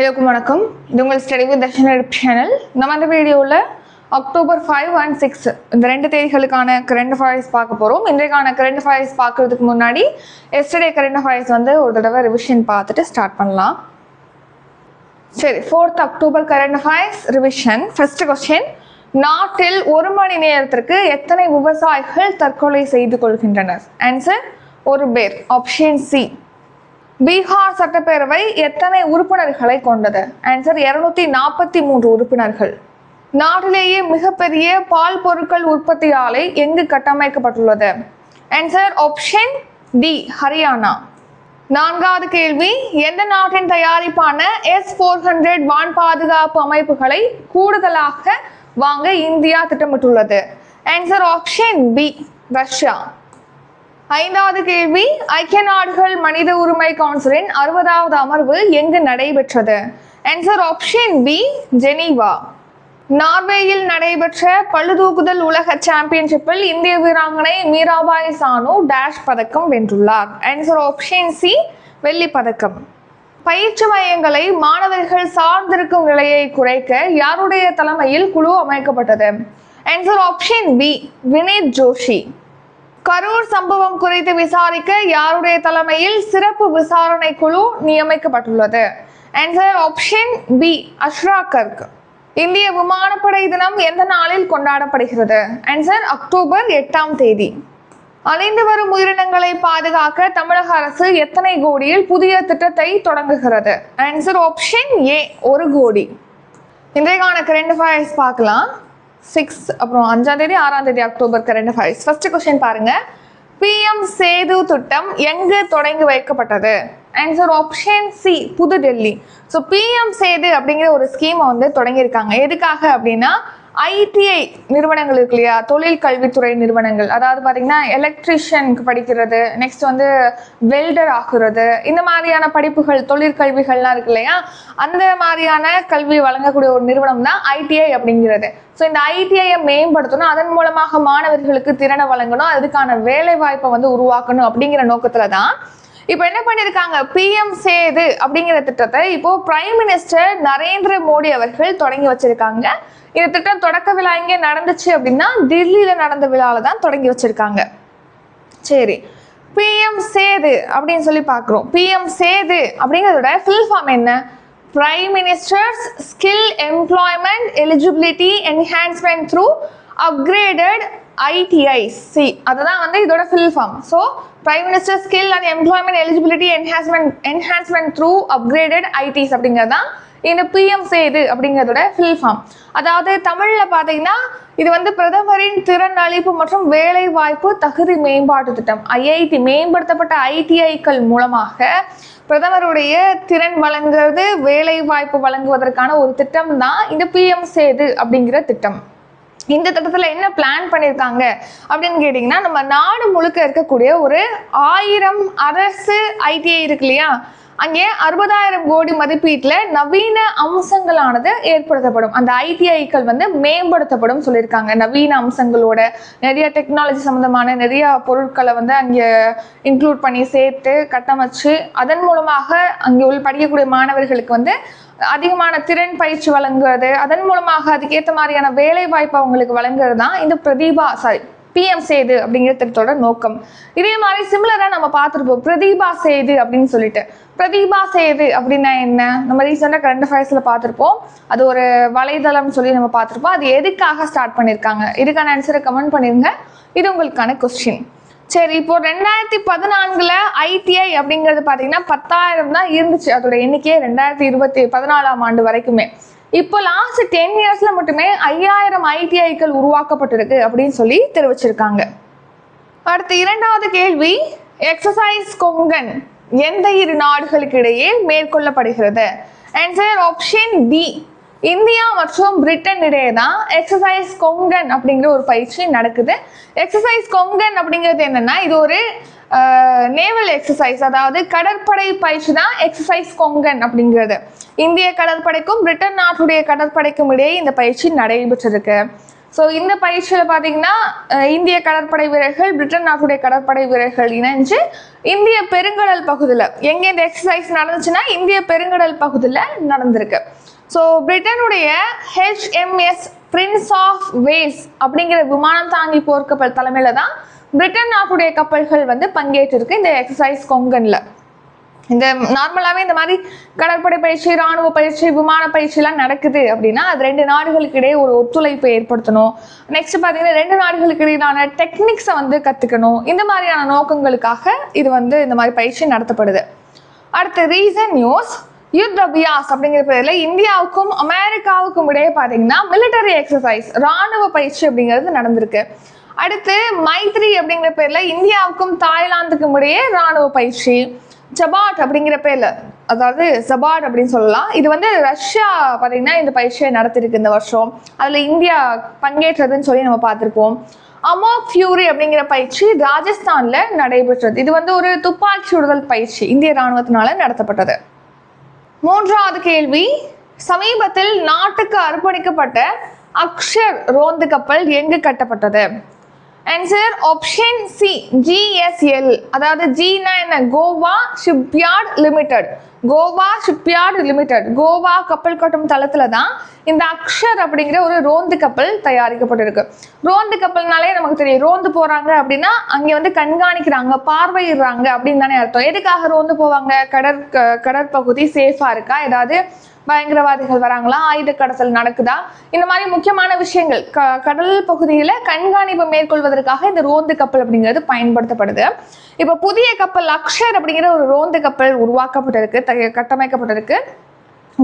எல்லோருக்கும் வணக்கம். இது உங்கள் ஸ்டடி வித் தர்ஷன் சேனல் நம்ம இந்த வீடியோவில் அக்டோபர் ஃபைவ் அண்ட் சிக்ஸ் இந்த ரெண்டு தேதிகளுக்கான கரண்ட் அஃபேர்ஸ் பார்க்க போகிறோம் இன்றைக்கான கரண்ட் அஃபேர்ஸ் பார்க்குறதுக்கு முன்னாடி எஸ்டர்டே கரண்ட் அஃபேர்ஸ் வந்து ஒரு தடவை ரிவிஷன் பார்த்துட்டு ஸ்டார்ட் பண்ணலாம். சரி fourth October current affairs revision first question நாட்டில் ஒரு மணி நேரத்திற்கு எத்தனை விவசாயிகள் தற்கொலை செய்து கொள்கின்றனர்? ஆன்சர் ஒரு பேர் ஆப்ஷன் சி பீகார் சட்டப்பேரவை எத்தனை உறுப்பினர்களை கொண்டது? ஆன்சர் இருநூத்தி நாற்பத்தி மூன்று உறுப்பினர்கள். நாட்டிலேயே மிகப்பெரிய பால் பொருட்கள் உற்பத்தி ஆலை எங்கு கட்டமைக்கப்பட்டுள்ளது? ஆன்சர் ஆப்ஷன் டி ஹரியானா நான்காவது கேள்வி எந்த நாட்டின் தயாரிப்பான எஸ் ஃபோர் ஹண்ட்ரட் வான் பாதுகாப்பு அமைப்புகளை கூடுதலாக வாங்க இந்தியா திட்டமிட்டுள்ளது? ஆன்சர் ஆப்ஷன் பி ரஷ்யா ஐந்தாவது கேள்வி ஐக்கிய நாடுகள் மனித உரிமை கவுன்சிலின் அறுபதாவது அமர்வு எங்கு நடைபெற்றது? Answer option B Geneva. நார்வேயில் நடைபெற்ற பழுதூக்குதல் உலக சாம்பியன்ஷிப்பில் இந்திய வீராங்கனை மீராபாய் சானு டேஷ் பதக்கம் வென்றுள்ளார். ஆன்சர் ஆப்ஷன் சி வெள்ளி பதக்கம். பயிற்சி மையங்களை மாணவர்கள் சார்ந்திருக்கும் நிலையை குறைக்க யாருடைய தலைமையில் குழு அமைக்கப்பட்டது? Answer option B Vineet Joshi. Karur சம்பவம் குறித்து விசாரிக்க யாருடைய தலைமையில் சிறப்பு விசாரணை குழு நியமிக்கப்பட்டுள்ளது. Answer option B Asra Garg இந்திய விமானப்படை தினம் எந்த நாளில் கொண்டாடப்படுகிறது? ஆன்சர் அக்டோபர் எட்டாம் தேதி. அழிந்து வரும் உயிரினங்களை பாதுகாக்க தமிழக அரசு எத்தனை கோடியில் புதிய திட்டத்தை தொடங்குகிறது? ஆன்சர் ஆப்ஷன் ஏ ஒரு கோடி. இன்றைக்கான கரண்ட் அஃபேர்ஸ் பார்க்கலாம். சிக்ஸ் அப்புறம் அஞ்சாம் தேதி ஆறாம் தேதி அக்டோபர் ரெண்டு ஃபைல்ஸ் ஃபர்ஸ்ட் கொஸ்டின் பாருங்க. பிஎம் சேது திட்டம் எங்கு தொடங்கி வைக்கப்பட்டது? Answer option C New Delhi. So PM Setu அப்படிங்கிற ஒரு ஸ்கீமை வந்து தொடங்கியிருக்காங்க. எதுக்காக அப்படின்னா ஐடிஐ நிறுவனங்கள் இருக்கு இல்லையா? தொழில் கல்வித்துறை நிறுவனங்கள். அதாவது பார்த்தீங்கன்னா எலக்ட்ரிஷியனுக்கு படிக்கிறது நெக்ஸ்ட் வந்து வெல்டர் ஆகுறது இந்த மாதிரியான படிப்புகள் தொழிற்கல்விகள்லாம் இருக்கு இல்லையா? அந்த மாதிரியான கல்வி வழங்கக்கூடிய ஒரு நிறுவனம் தான் ஐடிஐ அப்படிங்கிறது. ஸோ இந்த ஐடிஐயை மேம்படுத்தணும் அதன் மூலமாக மாணவர்களுக்கு திறனை வழங்கணும் அதுக்கான வேலை வாய்ப்பை வந்து உருவாக்கணும் அப்படிங்கிற நோக்கத்தில் தான் இப்போ என்ன பண்ணியிருக்காங்க? பிஎம் சேது அப்படிங்கிற திட்டத்தை இப்போ பிரைம் மினிஸ்டர் நரேந்திர மோடி அவர்கள் தொடங்கி வச்சிருக்காங்க. இந்த திட்டம் தொடக்க விழா எங்கே நடந்துச்சு அப்படின்னா டெல்லியில நடந்த விழாவில் தான் தொடங்கி வச்சிருக்காங்க. சரி. பிஎம் சேது அப்படின்னு சொல்லி பார்க்குறோம். பிஎம் சேது அப்படிங்கிறதோட ஃபுல் ஃபார்ம் என்ன? Prime minister's skill employment eligibility enhancement through upgraded ITI C அதுதான் வந்து இதோட full form so prime minister skill and employment eligibility enhancement enhancement through upgraded ITIs அப்படிங்கிறது தான் இந்த பிஎம் சேது அப்படிங்கிறதோட ஃபில் ஃபார்ம் அதாவது தமிழில் பார்த்தீங்கன்னா இது வந்து பிரதமரின் திறன் அளிப்பு மற்றும் வேலை வாய்ப்பு தகுதி மேம்பாட்டு திட்டம் ஐஐடி மேம்படுத்தப்பட்ட ஐடிஐக்கள் மூலமாக பிரதமருடைய திறன் வழங்குறது வேலை வாய்ப்பு வழங்குவதற்கான ஒரு திட்டம் தான் இந்த பிஎம் சேது அப்படிங்கிற திட்டம். இந்த திட்டத்தில் என்ன பிளான் பண்ணியிருக்காங்க அப்படின்னு கேட்டிங்கன்னா நம்ம நாடு முழுக்க இருக்கக்கூடிய ஒரு ஆயிரம் அரசு ஐடிஐ இருக்கு இல்லையா? அங்கே அறுபதாயிரம் கோடி மதிப்பீட்டில் நவீன அம்சங்களானது ஏற்படுத்தப்படும். அந்த ஐடிஐக்கள் வந்து மேம்படுத்தப்படும் சொல்லியிருக்காங்க. நவீன அம்சங்களோட நிறைய டெக்னாலஜி சம்மந்தமான நிறைய பொருட்களை வந்து அங்கே இன்க்ளூட் பண்ணி சேர்த்து கட்டமைச்சு அதன் மூலமாக அங்கே உள்ள படிக்கக்கூடிய மாணவர்களுக்கு வந்து அதிகமான திறன் பயிற்சி வழங்குறது அதன் மூலமாக அதுக்கேற்ற மாதிரியான வேலை வாய்ப்பு அவங்களுக்கு வழங்குறது தான் இந்த பிரதீபா சாரி பிஎம் சேது அப்படிங்கிற திட்டத்தோட நோக்கம். இதே மாதிரி சிமிலராக நம்ம பார்த்துருப்போம். பிரதீபா சேது அப்படின்னு சொல்லிட்டு. பிரதீபா சேது அப்படின்னா என்ன? நம்ம ரீசெண்டாக கரண்ட் அஃபேர்ஸில் பார்த்துருப்போம். அது ஒரு வலைதளம் சொல்லி நம்ம பார்த்துருப்போம். அது எதுக்காக ஸ்டார்ட் பண்ணியிருக்காங்க இதுக்கான ஆன்சரை கமெண்ட் பண்ணிருங்க. இது உங்களுக்கான கொஸ்டின் சரி இப்போ ரெண்டாயிரத்தி பதினான்குல ஐடிஐ அப்படிங்கிறது பார்த்தீங்கன்னா பத்தாயிரம் தான் இருந்துச்சு. அதோட எண்ணிக்கையே ரெண்டாயிரத்தி இருபத்தி பதினாலாம் ஆண்டு வரைக்குமே. இப்போ லாஸ்ட் டென் இயர்ஸ்ல மட்டுமே ஐயாயிரம் ஐடிஐக்கள் உருவாக்கப்பட்டிருக்கு அப்படின்னு சொல்லி தெரிவிச்சிருக்காங்க. அடுத்து இரண்டாவது கேள்வி எக்ஸசைஸ் கொங்கன் எந்த இரு நாடுகளுக்கு இடையே மேற்கொள்ளப்படுகிறது? ஆன்சர் ஆப்ஷன் டி இந்தியா மற்றும் பிரிட்டன் இடையே தான் எக்ஸசைஸ் கொங்கன் அப்படிங்கிற ஒரு பயிற்சி நடக்குது. எக்ஸசைஸ் கொங்கன் அப்படிங்கிறது என்னன்னா இது ஒரு நேவல் எக்ஸசைஸ் அதாவது கடற்படை பயிற்சி தான் எக்ஸசைஸ் கொங்கன் அப்படிங்கிறது. இந்திய கடற்படைக்கும் பிரிட்டன் நாட்டுடைய கடற்படைக்கும் இடையே இந்த பயிற்சி நடைபெற்றிருக்கு. ஸோ இந்த பயிற்சியில் பார்த்தீங்கன்னா இந்திய கடற்படை வீரர்கள் பிரிட்டன் நாட்டுடைய கடற்படை வீரர்கள் இணைஞ்சு இந்திய பெருங்கடல் பகுதியில் எங்கே இந்த எக்ஸசைஸ் நடந்துச்சுன்னா இந்திய பெருங்கடல் பகுதியில் நடந்திருக்கு. ஸோ பிரிட்டனுடைய ஹெச்எம்எஸ் பிரின்ஸ் ஆஃப் வேஸ் அப்படிங்கிற விமானம் தாங்கி போர்க்கப்பல் தலைமையில் தான் பிரிட்டன் நாட்டுடைய கப்பல்கள் வந்து பங்கேற்றிருக்கு இந்த எக்ஸசைஸ் கொங்கனில் இந்த நார்மலாகவே இந்த மாதிரி கடற்படை பயிற்சி இராணுவ பயிற்சி விமான பயிற்சிலாம் நடக்குது அப்படின்னா அது ரெண்டு நாடுகளுக்கு இடையே ஒரு ஒத்துழைப்பை ஏற்படுத்தணும். நெக்ஸ்ட் பார்த்தீங்கன்னா ரெண்டு நாடுகளுக்கு இடையிலான டெக்னிக்ஸை வந்து கற்றுக்கணும் இந்த மாதிரியான நோக்கங்களுக்காக இது வந்து இந்த மாதிரி பயிற்சி நடத்தப்படுது. அடுத்து ரீசன் நியூஸ் யுத் அபியாஸ் அப்படிங்கிற பேரில் இந்தியாவுக்கும் அமெரிக்காவுக்கும் இடையே பார்த்தீங்கன்னா மிலிட்டரி எக்ஸசைஸ் ராணுவ பயிற்சி அப்படிங்கிறது நடந்திருக்கு. அடுத்து மைத்ரி அப்படிங்கிற பேரில் இந்தியாவுக்கும் தாய்லாந்துக்கும் இடையே ராணுவ பயிற்சி ஜபாட் அப்படிங்கிற பேர்ல அதாவது ஜபாட் அப்படின்னு சொல்லலாம். இது வந்து ரஷ்யா பார்த்தீங்கன்னா இந்த பயிற்சியை நடத்திருக்கு இந்த வருஷம். அதில் இந்தியா பங்கேற்றதுன்னு சொல்லி நம்ம பார்த்துருப்போம். அமோக் ஃபியூரி அப்படிங்கிற பயிற்சி ராஜஸ்தான்ல நடைபெற்றது. இது வந்து ஒரு துப்பாக்கி சுடுதல் பயிற்சி இந்திய ராணுவத்தினால நடத்தப்பட்டது. மூன்றாவது கேள்வி. சமீபத்தில் நாட்டுக்கு அர்ப்பணிக்கப்பட்ட அக்ஷர் ரோந்து கப்பல் எங்கு கட்டப்பட்டது? ஆன்சர் ஆப்ஷன் சி ஜிஎஸ்எல் அதாவது ஜினா என்ன? Goa shipyard limited. Goa shipyard limited Goa கப்பல் கட்டும் தளத்துல தான் இந்த அக்ஷர் அப்படிங்கிற ஒரு ரோந்து கப்பல் தயாரிக்கப்பட்டிருக்கு. ரோந்து கப்பல்னாலே நமக்கு தெரியும் ரோந்து போறாங்க அப்படின்னா அங்கே வந்து கண்காணிக்கிறாங்க பார்வையிடுறாங்க அப்படின்னு தானே அர்த்தம். எதுக்காக ரோந்து போவாங்க? கடற் கடற்பகுதி சேஃபா இருக்கா? ஏதாவது பயங்கரவாதிகள் வராங்களா? ஆயுத கடத்தல் நடக்குதா? இந்த மாதிரி முக்கியமான விஷயங்கள். க கடல் பகுதியில் கண்காணிப்பு மேற்கொள்வதற்காக இந்த ரோந்து கப்பல் அப்படிங்கிறது பயன்படுத்தப்படுது. இப்போ புதிய கப்பல் அக்ஷர் அப்படிங்கிற ஒரு ரோந்து கப்பல் உருவாக்கப்பட்டிருக்கு கட்டமைக்கப்பட்டிருக்கு.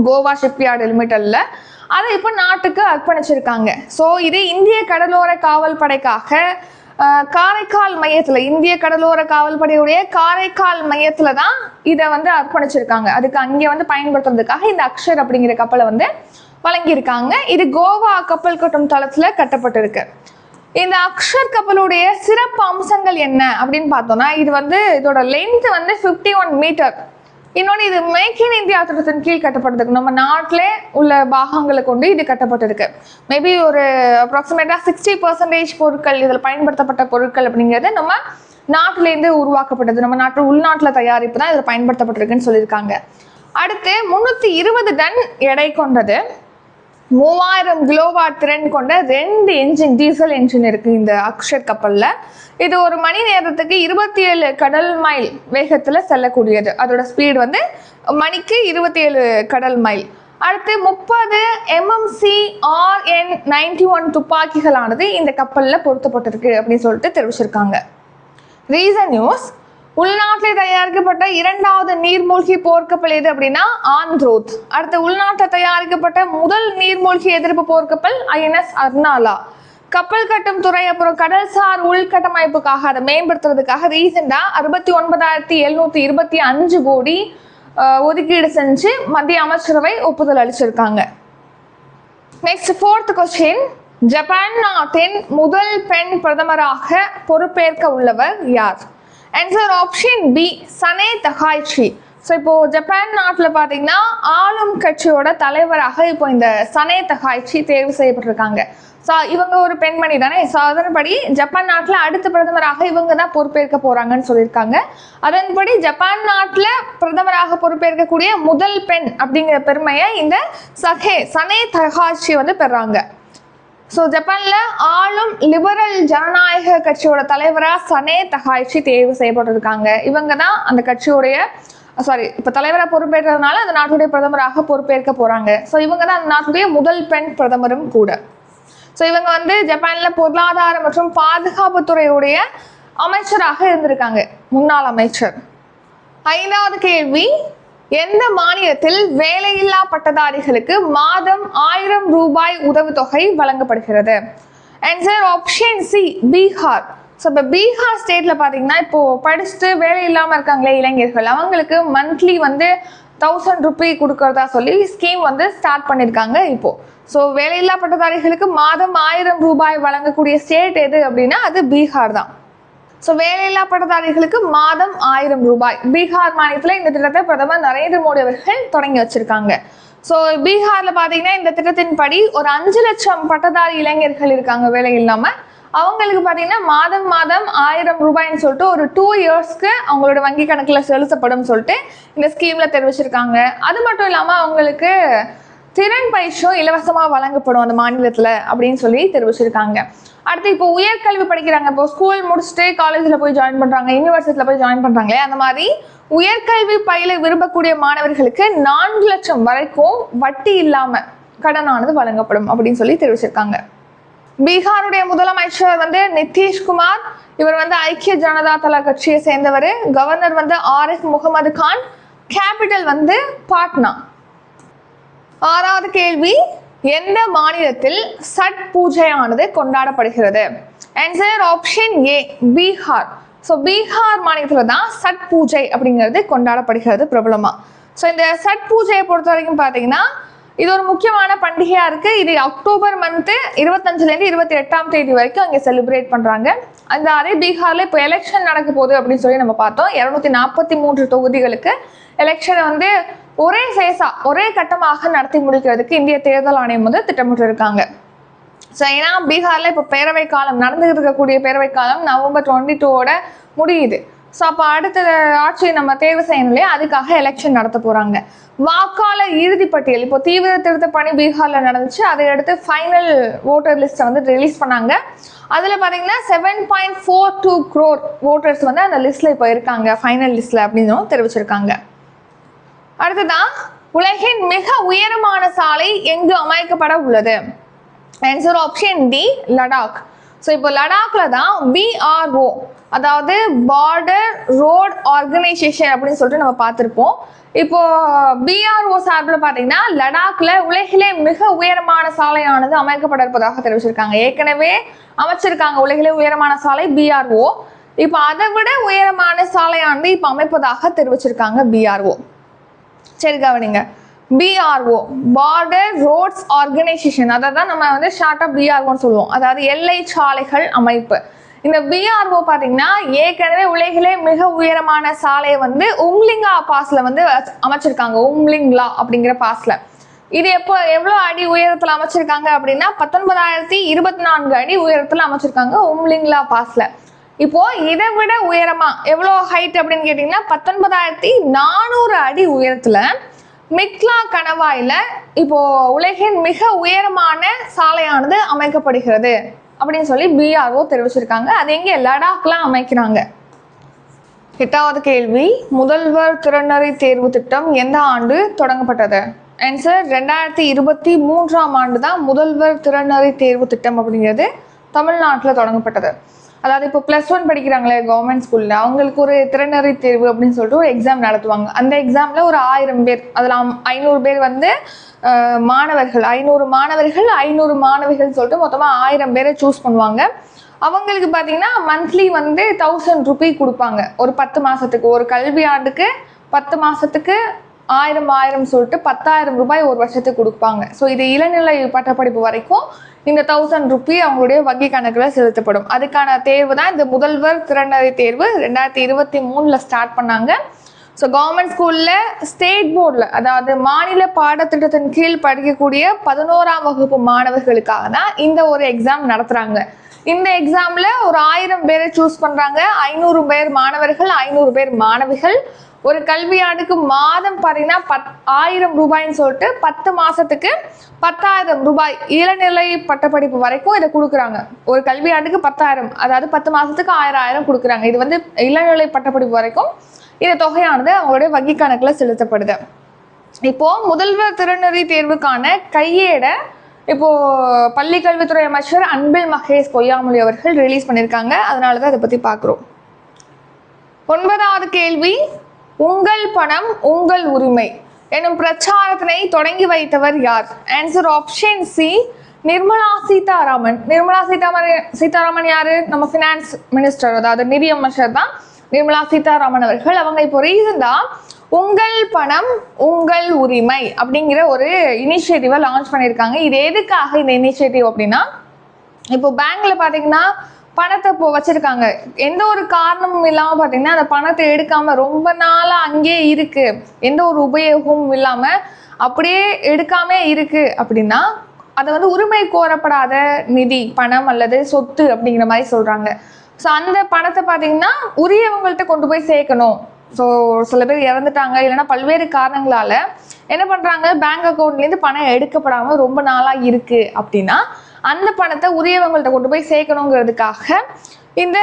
கோவா ஷிப்யார்டு லிமிட்டடில் அதை இப்போ நாட்டுக்கு அர்ப்பணிச்சிருக்காங்க. ஸோ இது இந்திய கடலோர காவல் படைக்காக காரைக்கால் மையத்தில் இந்திய கடலோர காவல் படையுடைய காரைக்கால் மையத்தில் தான் இதை வந்து அர்ப்பணிச்சிருக்காங்க. அதுக்கு அங்கே வந்து பயன்படுத்துறதுக்காக இந்த அக்ஷர் அப்படிங்கிற கப்பலை வந்து வழங்கியிருக்காங்க. இது கோவா கப்பல் கட்டும் தளத்தில் கட்டப்பட்டிருக்கு. இந்த அக்ஷர் கப்பலுடைய சிறப்பு அம்சங்கள் என்ன அப்படின்னு பார்த்தோம்னா இது வந்து இதோட லென்த் வந்து 51 ஒன் மீட்டர் இன்னொன்று இது மேக் இன் இந்தியா திட்டத்தின் கீழ் கட்டப்பட்டிருக்கு நம்ம நாட்டிலே உள்ள பாகங்களை கொண்டு இது கட்டப்பட்டிருக்கு. மேபி ஒரு அப்ராக்சிமேட்டாக சிக்ஸ்டி பர்சன்டேஜ் பொருட்கள் இதில் பயன்படுத்தப்பட்ட பொருட்கள் அப்படிங்கிறது நம்ம நாட்டிலேருந்து உருவாக்கப்பட்டது. நம்ம நாட்டு உள்நாட்டில் தயாரிப்பு தான் இதில் பயன்படுத்தப்பட்டிருக்குன்னு சொல்லியிருக்காங்க. அடுத்து முந்நூற்றி இருபது டன் எடை கொண்டது. மூவாயிரம் கிலோவாட் திறன் கொண்ட ரெண்டு என்ஜின் டீசல் என்ஜின் இருக்கு இந்த அக்ஷர் கப்பலில். இது ஒரு மணி நேரத்துக்கு இருபத்தி ஏழு கடல் மைல் வேகத்தில் செல்லக்கூடியது. அதோட ஸ்பீடு வந்து மணிக்கு இருபத்தி ஏழு கடல் மைல். அடுத்து முப்பது எம்எம்சி ஆர்என் நைன்டி ஒன் துப்பாக்கிகளானது இந்த கப்பலில் பொருத்தப்பட்டிருக்கு அப்படின்னு சொல்லிட்டு தெரிவிச்சிருக்காங்க. ரீசன் நியூஸ் உள்நாட்டில் தயாரிக்கப்பட்ட இரண்டாவது நீர்மூழ்கி போர்க்கப்பல் எது அப்படின்னா ஆந்த்ரோத். அடுத்து உள்நாட்டில் தயாரிக்கப்பட்ட முதல் நீர்மூழ்கி எதிர்ப்பு போர்க்கப்பல் ஐஎன்எஸ் அர்னாலா. கப்பல் கட்டும் துறை அப்புறம் கடல்சார் உள்கட்டமைப்புக்காக அதை மேம்படுத்துறதுக்காக ரீசெண்டாக அறுபத்தி ஒன்பதாயிரத்தி எழுநூத்தி இருபத்தி அஞ்சு கோடி ஒதுக்கீடு செஞ்சு மத்திய அமைச்சரவை ஒப்புதல் அளிச்சிருக்காங்க. நெக்ஸ்ட் ஃபோர்த் கொஸ்டின் ஜப்பான் நாட்டின் முதல் பெண் பிரதமராக பொறுப்பேற்க உள்ளவர் யார்? Answer option B Sanae Takaichi so இப்போ ஜப்பான் நாட்டில் பார்த்தீங்கன்னா ஆளும் கட்சியோட தலைவராக இப்போ இந்த சனே தகாய்ச்சி தேர்வு செய்யப்பட்டிருக்காங்க. ஸோ இவங்க ஒரு பெண்மணி தானே? ஸோ அதன்படி ஜப்பான் நாட்டில் அடுத்த பிரதமராக இவங்க தான் பொறுப்பேற்க போகிறாங்கன்னு சொல்லியிருக்காங்க. அதன்படி ஜப்பான் நாட்டில் பிரதமராக பொறுப்பேற்கக்கூடிய முதல் பெண் அப்படிங்கிற பெருமையை இந்த சகே சனே தகாட்சி வந்து பெறாங்க. ஸோ ஜப்பானில் ஆளும் லிபரல் ஜனநாயக கட்சியோட தலைவராக சனே தகாய்ச்சி தேர்வு செய்யப்பட்டிருக்காங்க. இவங்க தான் அந்த கட்சியுடைய சாரி இப்போ தலைவராக பொறுப்பேற்றதுனால அந்த நாட்டுடைய பிரதமராக பொறுப்பேற்க போகிறாங்க ஸோ இவங்க தான் அந்த நாட்டுடைய முதல் பெண் பிரதமரும் கூட. ஸோ இவங்க வந்து ஜப்பானில் பொருளாதார மற்றும் பாதுகாப்புத்துறையுடைய அமைச்சராக இருந்திருக்காங்க. முன்னாள் அமைச்சர். ஐந்தாவது கேள்வி எந்த மாநிலத்தில் வேலையில்லா பட்டதாரிகளுக்கு மாதம் ஆயிரம் ரூபாய் உதவித்தொகை வழங்கப்படுகிறது? Answer option C Bihar so இப்போ பீகார் ஸ்டேட்டில் பார்த்தீங்கன்னா இப்போது படிச்சுட்டு வேலை இல்லாமல் இருக்காங்களே இளைஞர்கள். அவங்களுக்கு மந்த்லி வந்து தௌசண்ட் ருபி கொடுக்கறதா சொல்லி ஸ்கீம் வந்து ஸ்டார்ட் பண்ணியிருக்காங்க இப்போது ஸோ வேலையில்லா பட்டதாரிகளுக்கு மாதம் ஆயிரம் ரூபாய் வழங்கக்கூடிய ஸ்டேட் எது அப்படின்னா அது பீகார் தான். ஸோ வேலையில்லா பட்டதாரிகளுக்கு மாதம் ஆயிரம் ரூபாய். பீகார் மாநிலத்தில் இந்த திட்டத்தை பிரதமர் நரேந்திர மோடி அவர்கள் தொடங்கி வச்சிருக்காங்க. ஸோ பீகாரில் பார்த்தீங்கன்னா இந்த திட்டத்தின்படி ஒரு அஞ்சு லட்சம் பட்டதாரி இளைஞர்கள் இருக்காங்க வேலை இல்லாமல் அவங்களுக்கு பார்த்தீங்கன்னா மாதம் மாதம் ஆயிரம் ரூபாய்ன்னு சொல்லிட்டு ஒரு டூ இயர்ஸ்க்கு அவங்களோட வங்கி கணக்கில் செலுத்தப்படும் சொல்லிட்டு இந்த ஸ்கீமில் தெரிவிச்சிருக்காங்க. அது மட்டும் இல்லாமல் அவங்களுக்கு திறன் பயிற்சியும் இலவசமாக வழங்கப்படும் அந்த மாநிலத்தில் அப்படின்னு சொல்லி தெரிவிச்சிருக்காங்க. அடுத்து இப்போ உயர்கல்வி படிக்கிறாங்க. இப்போ ஸ்கூல் முடிச்சுட்டு காலேஜில் போய் ஜாயின் பண்ணுறாங்க யூனிவர்சிட்டியில் போய் ஜாயின் பண்ணுறாங்களே அந்த மாதிரி உயர்கல்வி பயில விரும்பக்கூடிய மாணவர்களுக்கு நான்கு லட்சம் வரைக்கும் வட்டி இல்லாமல் கடனானது வழங்கப்படும் அப்படின்னு சொல்லி தெரிவிச்சிருக்காங்க. பீகாருடைய முதலமைச்சர் வந்து நிதிஷ்குமார் இவர் வந்து ஐக்கிய ஜனதா தள கட்சியை சேர்ந்தவர். கவர்னர் வந்து ஆரிஃப் முகமது கான் கேபிட்டல் வந்து பாட்னா. ஆறாவது கேள்வி எந்த மாநிலத்தில் சட் பூஜையானது கொண்டாடப்படுகிறது? Answer option A Bihar so Bihar மாநிலத்தில் தான் சட் பூஜை அப்படிங்கிறது கொண்டாடப்படுகிறது பிரபலமாக ஸோ இந்த சட் பூஜையை பொறுத்த வரைக்கும் பார்த்தீங்கன்னா இது ஒரு முக்கியமான பண்டிகையாக இருக்குது இது அக்டோபர் மந்த்து இருபத்தஞ்சிலேருந்து இருபத்தி எட்டாம் தேதி வரைக்கும் அங்கே செலிப்ரேட் பண்ணுறாங்க அந்த அதே பீகாரில் இப்போ எலெக்ஷன் நடக்க போகுது அப்படின்னு சொல்லி நம்ம பார்த்தோம். இரநூத்தி நாற்பத்தி மூன்று தொகுதிகளுக்கு எலெக்ஷனை வந்து ஒரே ஃபேஸா ஒரே கட்டமாக நடத்தி முடிக்கிறதுக்கு இந்திய தேர்தல் ஆணையம் வந்து திட்டமிட்டு இருக்காங்க ஸோ ஏன்னா பீகாரில் இப்போ பேரவை காலம் நடந்துகிட்டு இருக்கக்கூடிய பேரவை காலம் நவம்பர் டுவெண்ட்டி டூவோட முடியுது. ஸோ அப்போ அடுத்த ஆட்சியை நம்ம தேர்வு செய்யணும் இல்லையா? அதுக்காக எலெக்ஷன் நடத்த போகிறாங்க வாக்காளர் இறுதி பட்டியல் இப்போ தீவிர திருத்த பணி பீகாரில் நடந்துச்சு. அதை அடுத்து ஃபைனல் ஓட்டர் லிஸ்ட்டை வந்து ரிலீஸ் பண்ணாங்க. அதில் பார்த்தீங்கன்னா seven point four two crore voters வந்து அந்த லிஸ்ட்டில் இப்போ இருக்காங்க. ஃபைனல் லிஸ்ட்டில் அப்படின்னு தெரிவிச்சிருக்காங்க. அடுத்ததான் உலகின் மிக உயரமான சாலை எங்கு அமைக்கப்பட உள்ளது? Answer option D Ladakh. So இப்போ லடாக்ல தான் பிஆர்ஓ அதாவது பார்டர் ரோட் ஆர்கனைசேஷன் அப்படின்னு சொல்லிட்டு நம்ம பார்த்துருப்போம். இப்போ பிஆர்ஓ சார்பில் பார்த்தீங்கன்னா லடாக்ல உலகிலே மிக உயரமான சாலையானது அமைக்கப்பட இருப்பதாக தெரிவிச்சிருக்காங்க. ஏற்கனவே அமைச்சிருக்காங்க உலகிலே உயரமான சாலை பிஆர்ஓ இப்போ அதை விட உயரமான சாலையானது இப்போ அமைப்பதாக தெரிவிச்சிருக்காங்க பிஆர்ஓ சரி கவனிங்க. பிஆர்ஓ பார்டர் ரோட்ஸ் ஆர்கனைசேஷன் அதை தான் நம்ம வந்து ஷார்ட்டாக பிஆர்ஓன்னு சொல்லுவோம். அதாவது எல்லை சாலைகள் அமைப்பு. இந்த பிஆர்ஓ பார்த்தீங்கன்னா ஏற்கனவே உலகிலே மிக உயரமான சாலையை வந்து உம்லிங்கா பாஸில் வந்து அமைச்சிருக்காங்க. உம்லிங்லா அப்படிங்கிற பாஸில். இது எப்போ எவ்வளோ அடி உயரத்தில் அமைச்சிருக்காங்க அப்படின்னா பத்தொன்பதாயிரத்தி இருபத்தி நான்கு அடி உயரத்தில் அமைச்சிருக்காங்க உம்லிங்லா பாஸில். இப்போ இதை விட உயரமா எவ்வளோ ஹைட் அப்படின்னு கேட்டிங்கன்னா பத்தொன்பதாயிரத்தி நானூறு அடி உயரத்தில் மிக்லா கணவாயில இப்போ உலகின் மிக உயரமான சாலையானது அமைக்கப்படுகிறது அப்படின்னு சொல்லி பிஆர்ஓ தெரிவிச்சிருக்காங்க. அது எங்கே? லடாக்ல அமைக்கிறாங்க. எட்டாவது கேள்வி. முதல்வர் திறனறி தேர்வு திட்டம் எந்த ஆண்டு தொடங்கப்பட்டது? ஆன்சர் ரெண்டாயிரத்தி இருபத்தி மூன்றாம் ஆண்டு தான் முதல்வர் திறனறி தேர்வு திட்டம் அப்படிங்கிறது தமிழ்நாட்டில் தொடங்கப்பட்டது. அதாவது இப்போ ப்ளஸ் ஒன் படிக்கிறாங்களே கவர்மெண்ட் ஸ்கூலில் அவங்களுக்கு ஒரு திறனறி தேர்வு அப்படின்னு சொல்லிட்டு ஒரு எக்ஸாம் நடத்துவாங்க. அந்த எக்ஸாமில் ஒரு ஆயிரம் பேர் அதில் ஐநூறு பேர் வந்து மாணவர்கள் ஐநூறு மாணவர்கள் ஐநூறு மாணவிகள் சொல்லிட்டு மொத்தமாக ஆயிரம் பேரை சூஸ் பண்ணுவாங்க. அவங்களுக்கு பார்த்தீங்கன்னா மந்த்லி வந்து தௌசண்ட் ருபி கொடுப்பாங்க. ஒரு பத்து மாதத்துக்கு ஒரு கல்வி ஆண்டுக்கு பத்து மாதத்துக்கு ஆயிரம் ஆயிரம் சொல்லிட்டு பத்தாயிரம் ரூபாய் ஒரு வருஷத்துக்கு கொடுப்பாங்க. ஸோ இது இளநிலை பட்டப்படிப்பு வரைக்கும் இந்த தௌசண்ட் ருப்பி அவங்களுடைய வங்கி கணக்கில் செலுத்தப்படும். அதுக்கான தேர்வு தான் இந்த முதல்வர் திறனறி தேர்வு. ரெண்டாயிரத்தி இருபத்தி மூணில் ஸ்டார்ட் பண்ணாங்க. ஸோ கவர்மெண்ட் ஸ்கூலில் ஸ்டேட் போர்டில் அதாவது மாநில பாடத்திட்டத்தின் கீழ் படிக்கக்கூடிய பதினோராம் வகுப்பு மாணவர்களுக்காக தான் இந்த ஒரு எக்ஸாம் நடத்துகிறாங்க இந்த எக்ஸாமில் ஒரு ஆயிரம் பேரை சூஸ் பண்ணுறாங்க ஐநூறு பேர் மாணவர்கள் ஐநூறு பேர் மாணவிகள். ஒரு கல்வியாண்டுக்கு மாதம் பார்த்தீங்கன்னா பத் ஆயிரம் ரூபாய்ன்னு சொல்லிட்டு பத்து மாதத்துக்கு பத்தாயிரம் ரூபாய் இளநிலை பட்டப்படிப்பு வரைக்கும் இதை கொடுக்குறாங்க. ஒரு கல்வியாண்டுக்கு பத்தாயிரம் அதாவது பத்து மாதத்துக்கு ஆயிரம் ஆயிரம் கொடுக்குறாங்க. இது வந்து இளநிலை பட்டப்படிப்பு வரைக்கும் இந்த தொகையானது அவங்களுடைய வங்கி கணக்கில் செலுத்தப்படுது. இப்போ முதல்வர் திறனறி தேர்வுக்கான கையேட இப்போ பள்ளி கல்வித்துறை அமைச்சர் அன்பில் மகேஷ் பொய்யாமொழி அவர்கள் ரிலீஸ் பண்ணியிருக்காங்க. அதனால தான் அதை பற்றி பார்க்குறோம் ஒன்பதாவது கேள்வி உங்கள் பணம் உங்கள் உரிமை எனும் பிரச்சாரத்தினை தொடங்கி வைத்தவர் யார்? Answer option C Nirmala Sitharaman. Nirmala Sitharaman Sitharaman யாரு? நம்ம ஃபினான்ஸ் மினிஸ்டர் அதாவது நிதி அமைச்சர் தான் நிர்மலா சீதாராமன் அவர்கள். அவங்க இப்போ ரீசெண்டா உங்கள் பணம் உங்கள் உரிமை அப்படிங்கிற ஒரு இனிஷியேட்டிவை லான்ச் பண்ணியிருக்காங்க. இது எதுக்காக இந்த இனிஷியேட்டிவ் அப்படின்னா இப்போ பேங்க்ல பாத்தீங்கன்னா பணத்தை இப்போ வச்சிருக்காங்க. எந்த ஒரு காரணமும் இல்லாம பாத்தீங்கன்னா அந்த பணத்தை எடுக்காம ரொம்ப நாளா அங்கேயே இருக்கு. எந்த ஒரு உபயோகமும் இல்லாம அப்படியே எடுக்காம இருக்கு அப்படின்னா அதை வந்து உரிமை கோரப்படாத நிதி பணம் அல்லது சொத்து அப்படிங்கிற மாதிரி சொல்றாங்க. ஸோ அந்த பணத்தை பார்த்தீங்கன்னா உரியவங்கள்ட்ட கொண்டு போய் சேர்க்கணும். ஸோ சில பேர் இறந்துட்டாங்க. இல்லைன்னா பல்வேறு காரணங்களால என்ன பண்றாங்க? பேங்க் அக்கௌண்ட்லேருந்து பணம் எடுக்கப்படாமல் ரொம்ப நாளாக இருக்கு அப்படின்னா அந்த பணத்தை உரியவங்கள்ட்ட கொண்டு போய் சேர்க்கணுங்கிறதுக்காக இந்த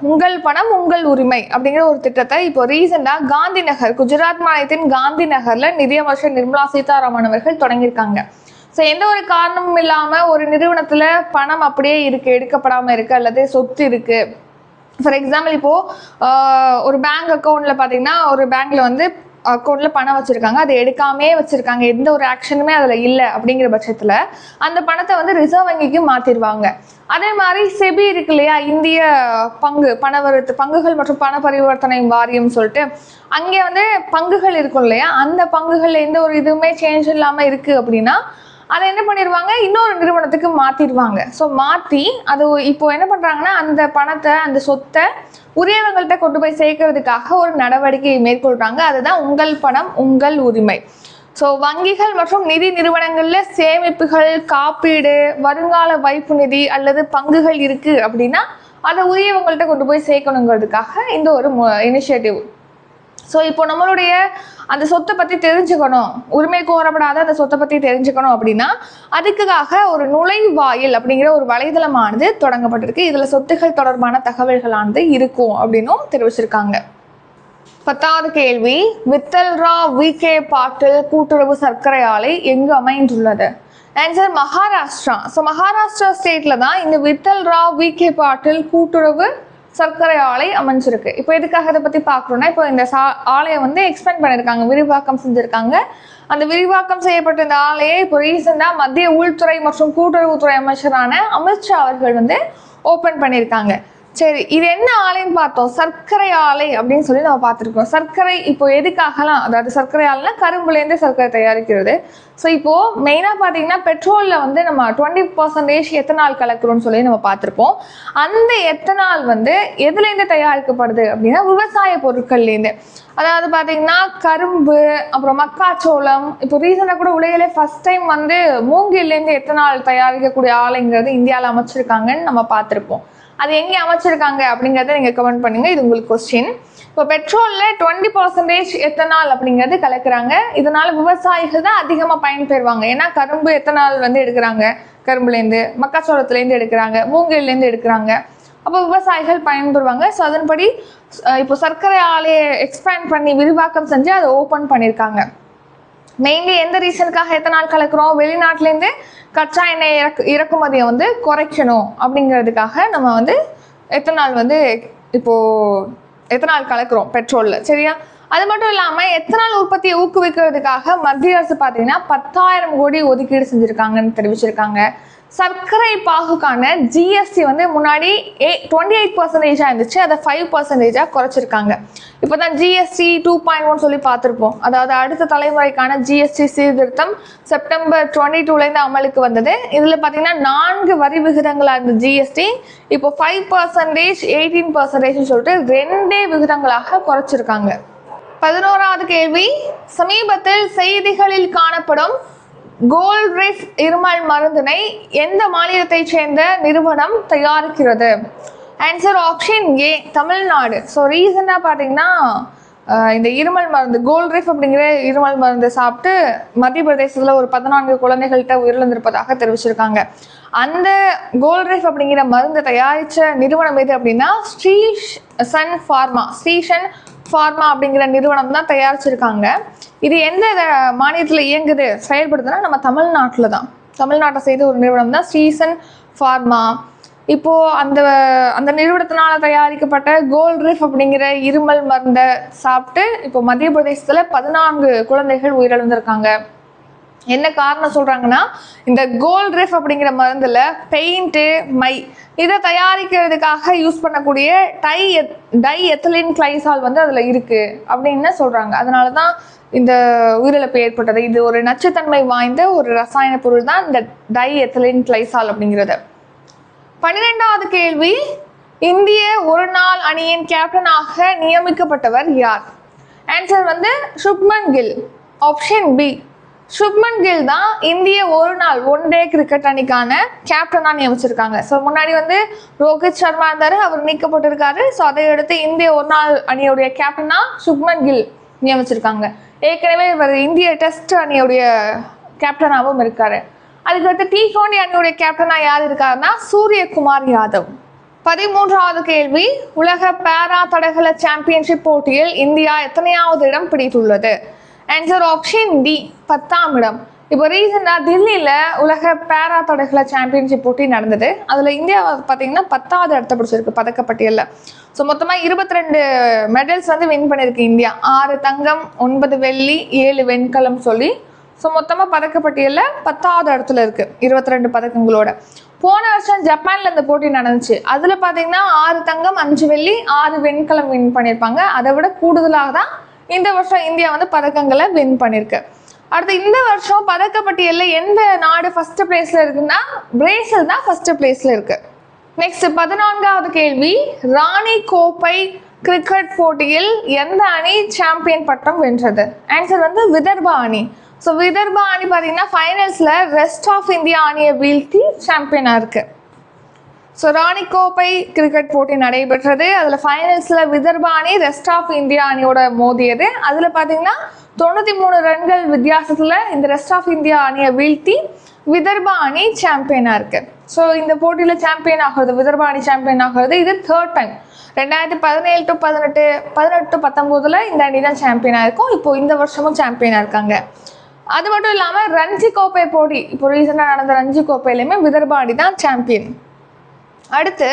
உங்கள் பணம் உங்கள் உரிமை அப்படிங்கிற ஒரு திட்டத்தை இப்போ ரீசெண்டாக காந்தி நகர் குஜராத் மாநிலத்தின் காந்தி நகரில் நிதியமைச்சர் நிர்மலா சீதாராமன் அவர்கள் தொடங்கியிருக்காங்க. ஸோ எந்த ஒரு காரணமும் இல்லாமல் ஒரு நிறுவனத்தில் பணம் அப்படியே இருக்குது எடுக்கப்படாமல் இருக்குது அல்லது சொத்து இருக்குது ஃபார் எக்ஸாம்பிள் இப்போது ஒரு பேங்க் அக்கௌண்ட்டில் பார்த்தீங்கன்னா ஒரு பேங்க்கில் வந்து அக்கௌண்ட்டில் பணம் வச்சுருக்காங்க. அதை எடுக்காமே வச்சுருக்காங்க. எந்த ஒரு ஆக்ஷனுமே அதில் இல்லை அப்படிங்கிற பட்சத்தில் அந்த பணத்தை வந்து ரிசர்வ் வங்கிக்கு மாற்றிடுவாங்க அதே மாதிரி செபி இருக்கு இல்லையா? இந்திய பங்கு பணவரத்து பங்குகள் மற்றும் பண பரிவர்த்தனை வாரியம் சொல்லிட்டு அங்கே வந்து பங்குகள் இருக்கும் இல்லையா? அந்த பங்குகளில் எந்த ஒரு இதுவுமே சேஞ்ச் இல்லாமல் இருக்குது அப்படின்னா அதை என்ன பண்ணிடுவாங்க இன்னொரு நிறுவனத்துக்கு மாத்திடுவாங்க ஸோ மாற்றி அது இப்போ என்ன பண்ணுறாங்கன்னா அந்த பணத்தை அந்த சொத்தை உரியவங்கள்ட்ட கொண்டு போய் சேர்க்கறதுக்காக ஒரு நடவடிக்கையை மேற்கொள்கிறாங்க அதுதான் உங்கள் பணம் உங்கள் உரிமை. ஸோ வங்கிகள் மற்றும் நிதி நிறுவனங்களில் சேமிப்புகள் காப்பீடு வருங்கால வைப்பு நிதி அல்லது பங்குகள் இருக்கு அப்படின்னா அதை உரியவங்கள்ட்ட கொண்டு போய் சேர்க்கணுங்கிறதுக்காக இந்த ஒரு இனிஷியேட்டிவ் ஸோ இப்போ நம்மளுடைய அந்த சொத்தை பற்றி தெரிஞ்சுக்கணும். உரிமை கோரப்படாத அந்த சொத்தை பற்றி தெரிஞ்சுக்கணும் அப்படின்னா அதுக்காக ஒரு நுழைவாயில் அப்படிங்கிற ஒரு வலைதளமானது தொடங்கப்பட்டிருக்கு. இதில் சொத்துகள் தொடர்பான தகவல்களானது இருக்கும் அப்படின்னும் தெரிவிச்சிருக்காங்க. பத்தாவது கேள்வி வித்தல்ரா வி கே பாட்டில் கூட்டுறவு சர்க்கரை ஆலை எங்கு அமைந்துள்ளது? ஆன்சர் மகாராஷ்டிரா. ஸோ மகாராஷ்டிரா ஸ்டேட்டில் தான் இந்த வித்தல்ரா வி கே பாட்டில் கூட்டுறவு சர்க்கரை ஆலை அமைஞ்சிருக்கு. இப்போ எதுக்காக இதை பற்றி பார்க்குறோன்னா இப்போ இந்த சா ஆலையை வந்து எக்ஸ்பேண்ட் பண்ணியிருக்காங்க விரிவாக்கம் செஞ்சுருக்காங்க. அந்த விரிவாக்கம் செய்யப்பட்ட இந்த ஆலையை இப்போ ரீசெண்டாக மத்திய உள்துறை மற்றும் கூட்டுறவுத்துறை அமைச்சரான அமித்ஷா அவர்கள் வந்து ஓப்பன் பண்ணியிருக்காங்க. சரி இது என்ன ஆலைன்னு பார்த்தோம். சர்க்கரை ஆலை அப்படின்னு சொல்லி நம்ம பார்த்துருக்கோம். சர்க்கரை இப்போ எதுக்காகலாம்? அதாவது சர்க்கரை ஆலைனா கரும்புலேருந்து சர்க்கரை தயாரிக்கிறது. ஸோ இப்போ மெயினாக பார்த்தீங்கன்னா பெட்ரோலில் வந்து நம்ம டுவெண்ட்டி பர்சன்டேஜ் எத்தனால் கலக்குறோம்னு சொல்லி நம்ம பார்த்துருப்போம். அந்த எத்தனால் வந்து எதுலேருந்து தயாரிக்கப்படுது அப்படின்னா விவசாய பொருட்கள்லேருந்து. அதாவது பார்த்தீங்கன்னா கரும்பு அப்புறம் மக்காச்சோளம். இப்போ ரீசெண்டாக கூட உலகிலே ஃபர்ஸ்ட் டைம் வந்து மூங்கில்லேருந்து எத்தனால் தயாரிக்கக்கூடிய ஆலைங்கிறது இந்தியாவில் அமைச்சிருக்காங்கன்னு நம்ம பார்த்துருப்போம். அது எங்கே அமைச்சிருக்காங்க அப்படிங்கிறத நீங்கள் கமெண்ட் பண்ணுங்கள் இது உங்களுக்கு கொஸ்டின் இப்போ பெட்ரோலில் டுவெண்ட்டி பர்சன்டேஜ் எத்தனால் அப்படிங்கிறது கலக்குறாங்க. இதனால் விவசாயிகள் தான் அதிகமாக பயன்பெறுவாங்க. ஏன்னா கரும்பு எத்தனால் வந்து எடுக்கிறாங்க? கரும்புலேருந்து மக்காச்சோளத்துலேருந்து எடுக்கிறாங்க மூங்கிலேருந்து எடுக்கிறாங்க. அப்போ விவசாயிகள் பயன்பெறுவாங்க. ஸோ அதன்படி இப்போ சர்க்கரை ஆலையை எக்ஸ்பேண்ட் பண்ணி விரிவாக்கம் செஞ்சு அதை ஓப்பன் பண்ணியிருக்காங்க மெயின்லி எந்த ரீசனுக்காக எத்தனை நாள் கலக்குறோம்? வெளிநாட்டிலேருந்து கச்சா எண்ணெய் இறக்கு இறக்குமதியை வந்து குறைக்கணும் அப்படிங்கிறதுக்காக நம்ம வந்து எத்தனை நாள் வந்து இப்போது எத்தனை நாள் கலக்குறோம் பெட்ரோலில் சரியா? அது மட்டும் இல்லாமல் எத்தனால் உற்பத்தியை ஊக்குவிக்கிறதுக்காக மத்திய அரசு பார்த்தீங்கன்னா பத்தாயிரம் கோடி ஒதுக்கீடு செஞ்சுருக்காங்கன்னு தெரிவிச்சிருக்காங்க. சர்க்கரை பாகுக்கான ஜிஎஸ்டி வந்து முன்னாடி ஏ டுவெண்ட்டி எயிட் பர்சன்டேஜாக இருந்துச்சு. அதை ஃபைவ் பர்சன்டேஜாக குறைச்சிருக்காங்க. இப்போ தான் ஜிஎஸ்டி டூ பாயிண்ட் ஒன் சொல்லி பார்த்துருப்போம். அதாவது அடுத்த தலைமுறைக்கான ஜிஎஸ்டி சீர்திருத்தம் செப்டம்பர் டுவெண்ட்டி டூலேருந்து அமலுக்கு வந்தது. இதில் பார்த்தீங்கன்னா நான்கு வரி விகிதங்களாக இருந்த ஜிஎஸ்டி இப்போ ஃபைவ் பர்சன்டேஜ் எயிட்டீன் பர்சன்டேஜ்னு சொல்லிட்டு ரெண்டே விகிதங்களாக குறைச்சிருக்காங்க. பதினோராவது கேள்வி சமீபத்தில் செய்திகளில் காணப்படும் கோல்ட்ரிஃப் இருமல் மருந்தினை எந்த மாநிலத்தைச் சேர்ந்த நிறுவனம் தயாரிக்கிறது? Answer option A Tamil Nadu. So ரீசனாக பார்த்தீங்கன்னா இந்த இருமல் மருந்து கோல்ட்ரிஃப் அப்படிங்கிற இருமல் மருந்து சாப்பிட்டு மத்திய பிரதேசத்தில் ஒரு பதினான்கு குழந்தைகள்கிட்ட உயிரிழந்திருப்பதாக தெரிவிச்சிருக்காங்க. அந்த கோல்ட்ரிஃப் அப்படிங்கிற மருந்து தயாரித்த நிறுவனம் எது அப்படின்னா Sresan pharma Sresan pharma அப்படிங்கிற நிறுவனம் தான் தயாரிச்சிருக்காங்க. இது எந்த மாநிலத்தில் இயங்குது செயல்படுதுன்னா நம்ம தமிழ்நாட்டில் தான். தமிழ்நாட்டை செய்த ஒரு நிறுவனம் தான் ஸ்ரீசன் ஃபார்மா இப்போது அந்த அந்த நிறுவனத்தினால் தயாரிக்கப்பட்ட கோல்ரிஃப் அப்படிங்கிற இருமல் மருந்தை சாப்பிட்டு இப்போ மத்திய பிரதேசத்தில் பதினான்கு குழந்தைகள் உயிரிழந்திருக்காங்க. என்ன காரணம் சொல்றாங்கன்னா இந்த கோல்ட் ரிஃப் அப்படிங்கிற மருந்துல பெயிண்ட்டு மை இதை தயாரிக்கிறதுக்காக யூஸ் பண்ணக்கூடிய டை டை எத்தலின் கிளைசால் வந்து அதுல இருக்கு அப்படின்னு சொல்றாங்க? அதனால தான் இந்த உயிரிழப்பு ஏற்பட்டது. இது ஒரு நச்சுத்தன்மை வாய்ந்த ஒரு ரசாயன பொருள் தான் இந்த டை எத்தலின் கிளைசால் அப்படிங்கிறது. பன்னிரெண்டாவது கேள்வி இந்திய ஒரு நாள் அணியின் கேப்டனாக நியமிக்கப்பட்டவர் யார்? ஆன்சர் வந்து சுப்மன் கில். ஆப்ஷன் பி சுப்மன் கில் தான் இந்திய ஒரு நாள் ஒன் டே கிரிக்கெட் அணிக்கான கேப்டனாக நியமிச்சிருக்காங்க ஸோ முன்னாடி வந்து ரோஹித் சர்மா இருந்தார் அவர் நீக்கப்பட்டிருக்காரு. ஸோ அதை அடுத்து இந்திய ஒரு நாள் அணியுடைய கேப்டனாக சுப்மன் கில் நியமிச்சிருக்காங்க ஏற்கனவே இவர் இந்திய டெஸ்ட் அணியுடைய கேப்டனாகவும் இருக்காரு. அதுக்கடுத்து டி டுவெண்டி அணியுடைய கேப்டனாக யார் இருக்காருன்னா சூரியகுமார் யாதவ். பதிமூன்றாவது கேள்வி உலக பேரா தடகள சாம்பியன்ஷிப் போட்டியில் இந்தியா எத்தனையாவது இடம் பிடித்துள்ளது? ஆன்சர் ஆப்ஷன் டி பத்தாம் இடம். இப்போ ரீசெண்டாக தில்லியில் உலக பேரா தடகள சாம்பியன்ஷிப் போட்டி நடந்தது. அதில் இந்தியா பார்த்தீங்கன்னா பத்தாவது இடத்த பிடிச்சிருக்கு பதக்கப்பட்டியலில். ஸோ மொத்தமாக இருபத்தி ரெண்டு மெடல்ஸ் வந்து வின் பண்ணியிருக்கு இந்தியா. ஆறு தங்கம் ஒன்பது வெள்ளி ஏழு வெண்கலம் சொல்லி ஸோ மொத்தமாக பதக்கப்பட்டியலில் பத்தாவது இடத்துல இருக்கு இருபத்தி ரெண்டு பதக்கங்களோட. போன வருஷம் ஜப்பானில் இந்த போட்டி நடந்துச்சு. அதில் பார்த்தீங்கன்னா ஆறு தங்கம் அஞ்சு வெள்ளி ஆறு வெண்கலம் வின் பண்ணியிருப்பாங்க. அதை விட கூடுதலாக தான் இந்த வருஷம் இந்தியா வந்து பதக்கங்களை வின் பண்ணியிருக்கு அடுத்து இந்த வருஷம் பதக்கப்பட்டியலில் எந்த நாடு ஃபர்ஸ்ட் பிளேஸில் இருக்குன்னா பிரேசில் தான் ஃபர்ஸ்ட் பிளேஸில் இருக்கு. நெக்ஸ்ட் பதினான்காவது கேள்வி ராணி கோப்பை கிரிக்கெட் போட்டியில் எந்த அணி சாம்பியன் பட்டம் வென்றது? ஆன்சர் வந்து விதர்பா அணி. ஸோ விதர்பா அணி பார்த்தீங்கன்னா ஃபைனல்ஸில் ரெஸ்ட் ஆஃப் இந்தியா அணியை வீழ்த்தி சாம்பியனாக இருக்குது ஸோ ராணி கோப்பை கிரிக்கெட் போட்டி நடைபெற்றது. அதில் ஃபைனல்ஸில் விதர்பா அணி ரெஸ்ட் ஆஃப் இந்தியா அணியோட மோதியது. அதில் பார்த்தீங்கன்னா தொண்ணூற்றி மூணு ரன்கள் வித்தியாசத்தில் இந்த ரெஸ்ட் ஆஃப் இந்தியா அணியை வீழ்த்தி விதர்பா அணி சாம்பியனாக இருக்குது ஸோ இந்த போட்டியில் சாம்பியன் ஆகிறது விதர்பா அணி சாம்பியன் ஆகிறது இது தேர்ட் டைம் ரெண்டாயிரத்தி பதினேழு டு பதினெட்டு பதினெட்டு பத்தொம்போதில் இந்த அணி தான் சாம்பியனாக இருக்கும். இப்போ இந்த வருஷமும் சாம்பியனாக இருக்காங்க. அது மட்டும் இல்லாமல் ரஞ்சி கோப்பை போட்டி இப்போ ரீசெண்டாக நடந்த ரஞ்சி கோப்பையிலையுமே விதர்பா அணி தான் சாம்பியன் அடுத்து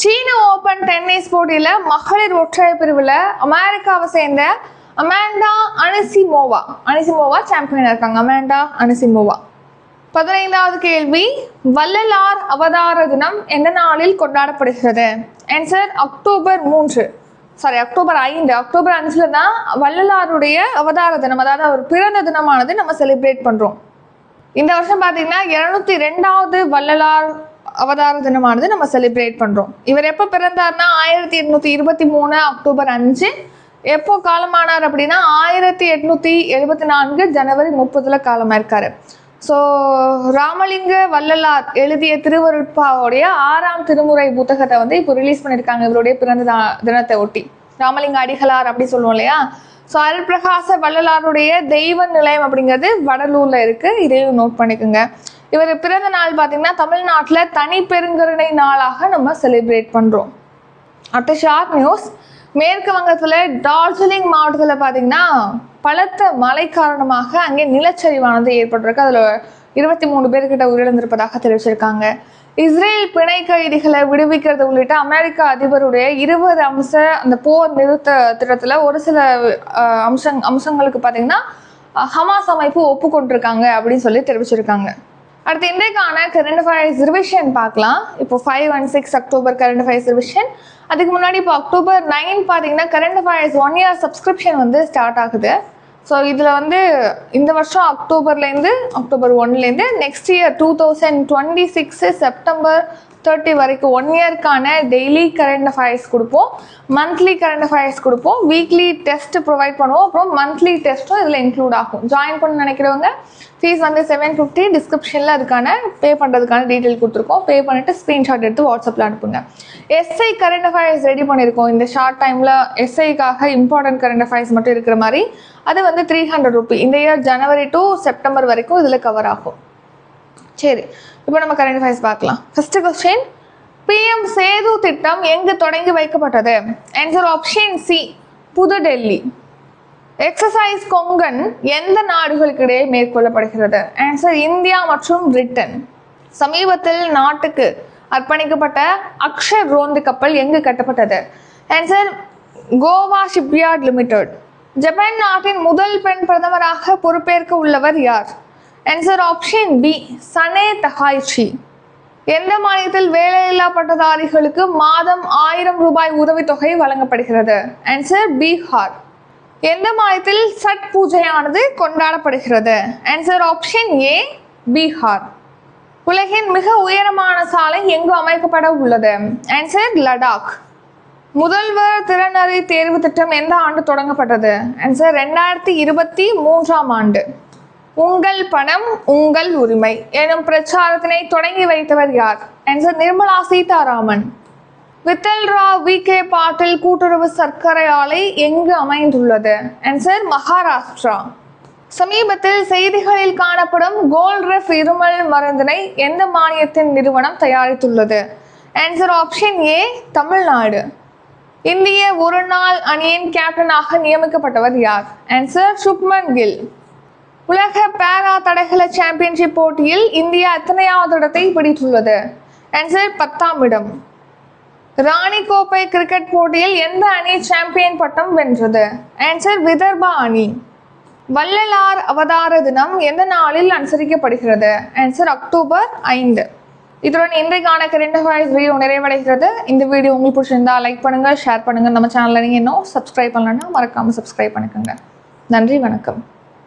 சீன ஓபன் டென்னிஸ் போட்டியில் மகளிர் ஒற்றையர் பிரிவில் அமெரிக்காவை சேர்ந்த அமாண்டா அனிசிமோவா. அனிசிமோவா சாம்பியனாக இருக்காங்க. Amanda Anisimova. பதினைந்தாவது கேள்வி வள்ளலார் அவதார தினம் எந்த நாளில் கொண்டாடப்படுகிறது? ஆன்சர் அக்டோபர் மூன்று. சாரி அக்டோபர் ஐந்து. அக்டோபர் அஞ்சுல தான் வள்ளலாருடைய அவதார தினம் அதாவது அவர் பிறந்த தினமானது நம்ம செலிப்ரேட் பண்றோம். இந்த வருஷம் பார்த்தீங்கன்னா இருநூத்தி ரெண்டாவது வள்ளலார் அவதார தினமானது நம்ம செலிப்ரேட் பண்ணுறோம் இவர் எப்போ பிறந்தார்னா ஆயிரத்தி எட்நூற்றி இருபத்தி மூணு அக்டோபர் அஞ்சு. எப்போ காலமானார் அப்படின்னா ஆயிரத்தி எட்நூத்தி எழுபத்தி நான்கு ஜனவரி முப்பதுல காலமாயிருக்காரு ஸோ ராமலிங்க வள்ளலார் எழுதிய திருவருட்பாவுடைய ஆறாம் திருமுறை புத்தகத்தை வந்து இப்போ ரிலீஸ் பண்ணியிருக்காங்க. இவருடைய பிறந்த தினத்தை ஒட்டி. ராமலிங்க அடிகளார் அப்படி சொல்லுவோம் இல்லையா? ஸோ அருள்பிரகாச வள்ளலாருடைய தெய்வ நிலையம் அப்படிங்கிறது வடலூர்ல இருக்கு. இதையும் நோட் பண்ணிக்கோங்க. இவர் பிறந்த நாள் பார்த்தீங்கன்னா தமிழ்நாட்டில் தனி பெருங்கருணை நாளாக நம்ம செலிப்ரேட் பண்ணுறோம் அடுத்த ஷார்ட் நியூஸ் மேற்கு வங்கத்தில் டார்ஜிலிங் மாவட்டத்தில் பார்த்தீங்கன்னா பலத்த மழை காரணமாக அங்கே நிலச்சரிவானது ஏற்பட்டிருக்கு. அதில் இருபத்தி மூணு பேர்கிட்ட உயிரிழந்திருப்பதாக தெரிவிச்சிருக்காங்க. இஸ்ரேல் பிணை கைதிகளை விடுவிக்கிறது உள்ளிட்ட அமெரிக்க அதிபருடைய இருபது அம்ச அந்த போர் நிறுத்த திட்டத்தில் ஒரு சில அம்சங் அம்சங்களுக்கு பார்த்தீங்கன்னா ஹமாஸ் அமைப்பு ஒப்புக்கொண்டிருக்காங்க அப்படின்னு சொல்லி தெரிவிச்சிருக்காங்க. அடுத்து இன்றைக்கான கரண்ட் அஃபேர்ஸ் ரிவிஷன் பார்க்கலாம். இப்போ five and six October current affairs revision அதுக்கு முன்னாடி இப்போ அக்டோபர் நைன் பார்த்தீங்கன்னா current affairs one year subscription வந்து ஸ்டார்ட் ஆகுது. ஸோ இதில் வந்து இந்த வருஷம் அக்டோபர்லேருந்து அக்டோபர் ஒன்லேருந்து next year two thousand twenty six September thirty வரைக்கும் ஒன் இயர்க்கான டெய்லி கரண்ட் அஃபேர்ஸ் கொடுப்போம். மந்த்லி கரண்ட் அஃபேர்ஸ் கொடுப்போம். வீக்லி டெஸ்ட் ப்ரொவைட் பண்ணுவோம். அப்புறம் மந்த்லி டெஸ்ட்டும் இதில் இன்க்ளூட் ஆகும். ஜாயின் பண்ண நினைக்கிறவங்க ஃபீஸ் வந்து செவன் ஃபிஃப்டி டிஸ்கிரிப்ஷனில் அதுக்கான பே பண்ணுறதுக்கான டீட்டெயில் கொடுத்துருக்கோம். பே பண்ணிவிட்டு ஸ்க்ரீன்ஷாட் எடுத்து வாட்ஸ்அப்பில் அனுப்புங்க. எஸ்ஐ கரண்ட் அஃபேர்ஸ் ரெடி பண்ணியிருக்கோம். இந்த ஷார்ட் டைமில் எஸ்ஐக்காக இம்பார்ட்டன்ட் கரண்ட் அஃபேர்ஸ் மட்டும் இருக்கிற மாதிரி. அது வந்து த்ரீ ஹண்ட்ரட் ருபி இந்த இயர் ஜனவரி டு செப்டம்பர் வரைக்கும் இதில் கவர் ஆகும். சரி இப்போ நம்ம கரண்ட் அஃபேர்ஸ் பார்க்கலாம். ஃபர்ஸ்ட் கொஸ்டின் பிஎம் சேது திட்டம் எங்கு தொடங்கி வைக்கப்பட்டது? Answer option C New Delhi. Exercise Konkan எந்த நாடுகளுக்கு இடையே மேற்கொள்ளப்படுகிறது? ஆன்சர் இந்தியா மற்றும் பிரிட்டன் சமீபத்தில் நாட்டுக்கு அர்ப்பணிக்கப்பட்ட அக்ஷர் ரோந்து கப்பல் எங்கு கட்டப்பட்டது? Answer Goa shipyard limited Japan நாட்டின் முதல் பெண் பிரதமராக பொறுப்பேற்க உள்ளவர் யார்? Answer option B Sanae Takaichi. எந்த மாநிலத்தில் வேலையில்லா பட்டதாரிகளுக்கு மாதம் ஆயிரம் ரூபாய் உதவித்தொகை வழங்கப்படுகிறது? ஆன்சர் பீகார். எந்த மாநிலத்தில் சட் பூஜையானது கொண்டாடப்படுகிறது? Answer option A Bihar. உலகின் மிக உயரமான சாலை எங்கு அமைக்கப்பட உள்ளது? ஆன்சர் லடாக். முதல்வர் திறனறி தேர்வு திட்டம் எந்த ஆண்டு தொடங்கப்பட்டது? ஆன்சர் ரெண்டாயிரத்தி இருபத்தி மூன்றாம் ஆண்டு. உங்கள் பணம் உங்கள் உரிமை எனும் பிரச்சாரத்தினை தொடங்கி வைத்தவர் யார்? Answer Nirmala Sitharaman. Vitthal V. K. Patil கூட்டுறவு சர்க்கரை ஆலை எங்கு அமைந்துள்ளது? ஆன்சர் மகாராஷ்டிரா. சமீபத்தில் செய்திகளில் காணப்படும் கோல்ட்ரெஃப் இருமல் மருந்தினை எந்த மானியத்தின் நிறுவனம் தயாரித்துள்ளது? Answer option A Tamil Nadu. இந்திய ஒருநாள் அணியின் கேப்டனாக நியமிக்கப்பட்டவர் யார்? ஆன்சர் சுப்மன் கில். உலக பேரா தடகள சாம்பியன்ஷிப் போட்டியில் இந்தியா எத்தனையாவது இடத்தை பிடித்துள்ளது? ஆன்சர் பத்தாம் இடம். ராணி கோப்பை கிரிக்கெட் போட்டியில் எந்த அணி சாம்பியன் பட்டம் வென்றது? ஆன்சர் விதர்பா அணி. வள்ளலார் அவதார தினம் எந்த நாளில் அனுசரிக்கப்படுகிறது? ஆன்சர் அக்டோபர் ஐந்து. இதுடன் இன்றைக்கான கரண்ட் அஃபேர்ஸ் வீடியோ நிறைவடைகிறது. இந்த வீடியோ உங்களுக்கு பிடிச்சிருந்தா லைக் பண்ணுங்க ஷேர் பண்ணுங்க. நம்ம சேனலில் நீங்கள் இன்னும் சப்ஸ்கிரைப் பண்ணலன்னா மறக்காம சப்ஸ்கிரைப் பண்ணிக்கோங்க. நன்றி வணக்கம்.